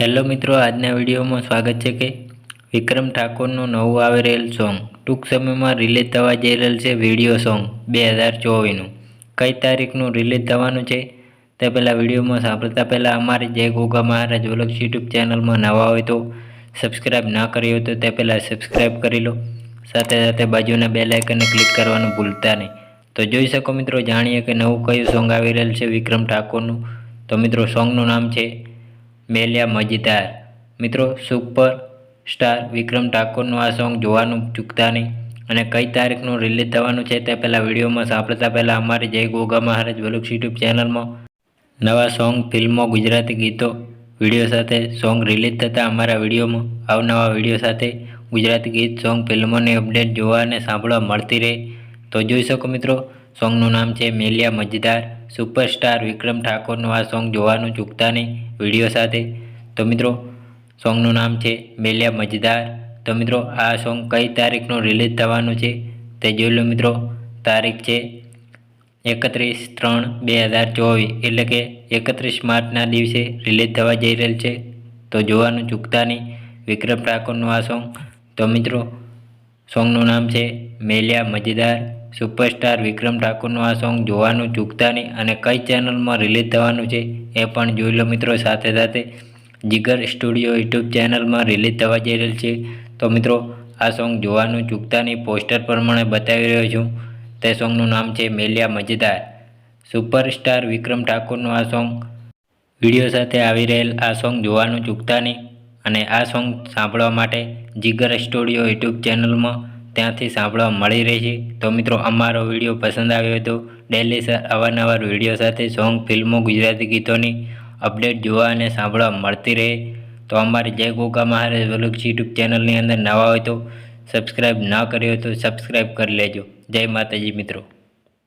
Hello મિત્રો, આજના વિડીયોમાં સ્વાગત છે કે વિક્રમ ઠાકોરનું નવું આવી રહેલ સોંગ, ટૂંક સમયમાં રિલીઝ થવા જઈ રહેલ છે વીડિયો સોંગ બે હજાર ચોવીસનું. કઈ તારીખનું રિલીઝ થવાનું છે તે પહેલાં વિડીયોમાં સાંભળતા પહેલાં અમારી જય ગોગા મહારાજ વલક્ષ યુટ્યુબ ચેનલમાં નવા હોય તો સબસ્ક્રાઈબ ના કરી હોય તો તે પહેલાં સબસ્ક્રાઈબ કરી લો. સાથે સાથે બાજુના બે લાઇકનને ક્લિક કરવાનું ભૂલતા નહીં. તો જોઈ શકો મિત્રો, જાણીએ કે નવું કયું સોંગ આવી રહેલ છે વિક્રમ ઠાકોરનું. તો મિત્રો, સોંગનું નામ છે મેલિયા મજેદાર મિત્રો, સુપર સ્ટાર વિક્રમ ઠાકોરનું આ સોંગ જોવાનું ચૂકતા નહીં અને કઈ તારીખનું રિલીઝ થવાનું છે તે પહેલાં વિડીયોમાં સાંભળતા પહેલાં અમારી જય ગોગા મહારાજ વલુક્ષ યુટ્યુબ ચેનલમાં નવા સોંગ, ફિલ્મો, ગુજરાતી ગીતો, વીડિયો સાથે સોંગ રિલીઝ થતાં અમારા વિડીયોમાં અવનવા વીડિયો સાથે ગુજરાતી ગીત, સોંગ, ફિલ્મોની અપડેટ જોવા અને સાંભળવા મળતી રહે. તો જોઈ શકો મિત્રો, સોંગનું નામ છે મેલિયા મજેદાર સુપરસ્ટાર વિક્રમ ઠાકોરનું આ સોંગ જોવાનું ચૂકતા નહીં વીડિયો સાથે. તો મિત્રો, સોંગનું નામ છે મેલિયા મજદાર. તો મિત્રો, આ સોંગ કઈ તારીખનું રિલીઝ થવાનું છે તે જોઈ લો મિત્રો. તારીખ છે એકત્રીસ ત્રણ બે હજાર ચોવીસ, એટલે કે એકત્રીસ માર્ચના દિવસે રિલીઝ થવા જઈ રહેલ છે. તો જોવાનું ચૂકતા નહીં. વિક્રમ ઠાકોરનું આ સોંગ. તો મિત્રો સોંગનું નામ છે મેલિયા મજેદાર સુપરસ્ટાર વિક્રમ ઠાકોરનું આ સોંગ જોવાનું ચૂકતા નહીં અને કઈ ચેનલમાં રિલીઝ થવાનું છે એ પણ જોઈ લો મિત્રો સાથે સાથે. જીગર સ્ટુડિયો યુટ્યુબ ચેનલમાં રિલીઝ થવા જઈ રહેલ છે. તો મિત્રો, આ સોંગ જોવાનું ચૂકતા નહીં, પોસ્ટર પ્રમાણે બતાવી રહ્યો છું. તે સોંગનું નામ છે મેલિયા મજેદાર સુપરસ્ટાર વિક્રમ ઠાકોરનું આ સોંગ. વીડિયો સાથે આવી રહેલ આ સોંગ જોવાનું ચૂકતા નહીં. અને આ સોંગ સાંભળવા માટે જીગર સ્ટુડિયો યુટ્યુબ ચેનલમાં ત્યાંથી સાંભળવા મળી રહેશે. તો મિત્રો, અમારો વીડિયો પસંદ આવ્યો હતો ડેલી અવારનવાર વીડિયો સાથે સોંગ, ફિલ્મો, ગુજરાતી ગીતોની અપડેટ જોવા અને સાંભળવા મળતી રહે. તો અમારી જય ગોગા મહારાજ વલુક્ષ યુટ્યુબ ચેનલની અંદર નવા હોય તો સબસ્ક્રાઈબ ન કર્યો તો સબસ્ક્રાઈબ કરી લેજો. જય માતાજી મિત્રો.